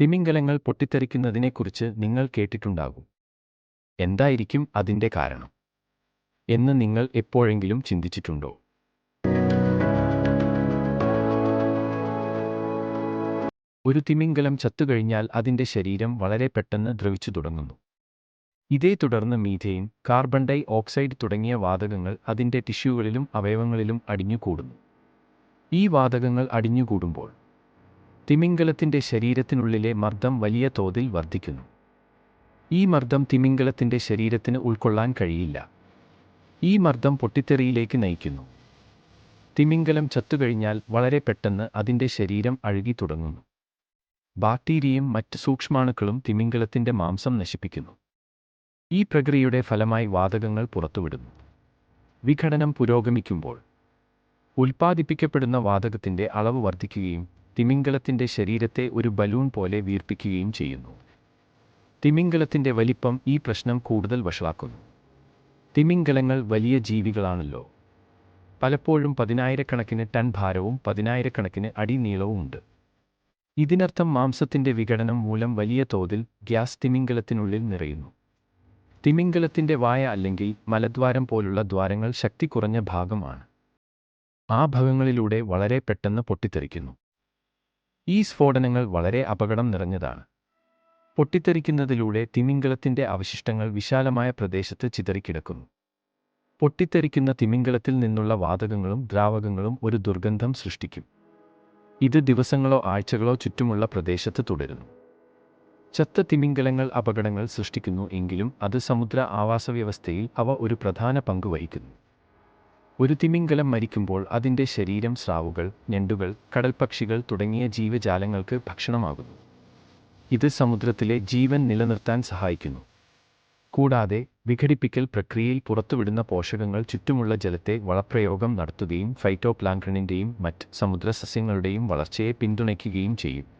തിമിംഗലങ്ങൾ പൊട്ടിത്തെറിക്കുന്നതിനെക്കുറിച്ച് നിങ്ങൾ കേട്ടിട്ടുണ്ടാകും. എന്തായിരിക്കും അതിന്റെ കാരണം? എന്ന് നിങ്ങൾ എപ്പോഴെങ്കിലും ചിന്തിച്ചിട്ടുണ്ടോ? ഒരു തിമിംഗലം ചത്തുകഴിഞ്ഞാൽ അതിന്റെ ശരീരം വളരെ പെട്ടെന്ന് ദ്രവിച്ചു തുടങ്ങുന്നു. ഇതേ തുടർന്ന് മീഥെയിൻ കാർബൺ ഡൈ ഓക്സൈഡ് തുടങ്ങിയ വാതകങ്ങൾ അതിന്റെ ടിഷ്യൂകളിലും അവയവങ്ങളിലും അടിഞ്ഞുകൂടുന്നു. ഈ വാതകങ്ങൾ അടിഞ്ഞുകൂടുമ്പോൾ തിമിംഗലത്തിന്റെ ശരീരത്തിനുള്ളിലെ മർദ്ദം വലിയ തോതിൽ വർദ്ധിക്കുന്നു. ഈ മർദ്ദം തിമിംഗലത്തിന്റെ ശരീരത്തിന് ഉൾക്കൊള്ളാൻ കഴിയില്ല. ഈ മർദ്ദം പൊട്ടിത്തെറിയിലേക്ക് നയിക്കുന്നു. തിമിംഗലം ചത്തുകഴിഞ്ഞാൽ വളരെ പെട്ടെന്ന് അതിന്റെ ശരീരം അഴുകി തുടങ്ങുന്നു ബാക്ടീരിയയും മറ്റ് സൂക്ഷ്മാണുക്കളും തിമിംഗലത്തിന്റെ മാംസം നശിപ്പിക്കുന്നു. ഈ പ്രക്രിയയുടെ ഫലമായി വാതകങ്ങൾ പുറത്തുവിടുന്നു. വിഘടനം പുരോഗമിക്കുമ്പോൾ ഉൽപ്പാദിപ്പിക്കപ്പെടുന്ന വാതകത്തിന്റെ അളവ് വർദ്ധിക്കുകയും തിമിംഗലത്തിന്റെ ശരീരത്തെ ഒരു ബലൂൺ പോലെ വീർപ്പിക്കുകയും ചെയ്യുന്നു. തിമിംഗലത്തിന്റെ വലിപ്പം ഈ പ്രശ്നം കൂടുതൽ വഷളാക്കുന്നു. തിമിംഗലങ്ങൾ വലിയ ജീവികളാണല്ലോ. പലപ്പോഴും പതിനായിരക്കണക്കിന് ടൺ ഭാരവും പതിനായിരക്കണക്കിന് അടി നീളവും ഉണ്ട്. ഇതിനർത്ഥം മാംസത്തിന്റെ വിഘടനം മൂലം വലിയ തോതിൽ ഗ്യാസ് തിമിംഗലത്തിനുള്ളിൽ നിറയുന്നു. തിമിംഗലത്തിന്റെ വായ അല്ലെങ്കിൽ മലദ്വാരം പോലുള്ള ദ്വാരങ്ങൾ ശക്തി കുറഞ്ഞ ഭാഗമാണ്. ആ ഭാഗങ്ങളിലൂടെ വളരെ പെട്ടെന്ന് പൊട്ടിത്തെറിക്കുന്നു. ഈ സ്ഫോടനങ്ങൾ വളരെ അപകടം നിറഞ്ഞതാണ്. പൊട്ടിത്തെറിക്കുന്നതിലൂടെ തിമിംഗലത്തിന്റെ അവശിഷ്ടങ്ങൾ വിശാലമായ പ്രദേശത്ത് ചിതറിക്കിടക്കുന്നു. പൊട്ടിത്തെറിക്കുന്ന തിമിംഗലത്തിൽ നിന്നുള്ള വാതകങ്ങളും ദ്രാവകങ്ങളും ഒരു ദുർഗന്ധം സൃഷ്ടിക്കും. ഇത് ദിവസങ്ങളോ ആഴ്ചകളോ ചുറ്റുമുള്ള പ്രദേശത്ത് തുടരുന്നു. ചത്ത തിമിംഗലങ്ങൾ അപകടങ്ങൾ സൃഷ്ടിക്കുന്നു എങ്കിലും അത് സമുദ്ര ആവാസവ്യവസ്ഥയിൽ അവ ഒരു പ്രധാന പങ്ക് വഹിക്കുന്നു. ഒരു തിമിംഗലം മരിക്കുമ്പോൾ അതിന്റെ ശരീരം സ്രാവുകൾ ഞണ്ടുകൾ കടൽപ്പക്ഷികൾ തുടങ്ങിയ ജീവജാലങ്ങൾക്ക് ഭക്ഷണമാകുന്നു. ഇത് സമുദ്രത്തിലെ ജീവൻ നിലനിർത്താൻ സഹായിക്കുന്നു. കൂടാതെ വിഘടിപ്പിക്കൽ പ്രക്രിയയിൽ പുറത്തുവിടുന്ന പോഷകങ്ങൾ ചുറ്റുമുള്ള ജലത്തെ വളപ്രയോഗം നടത്തുകയും ഫൈറ്റോപ്ലാങ്ക്ടണിന്റെയും മറ്റ് സമുദ്രസസ്യങ്ങളുടെയും വളർച്ചയെ പിന്തുണയ്ക്കുകയും ചെയ്യും.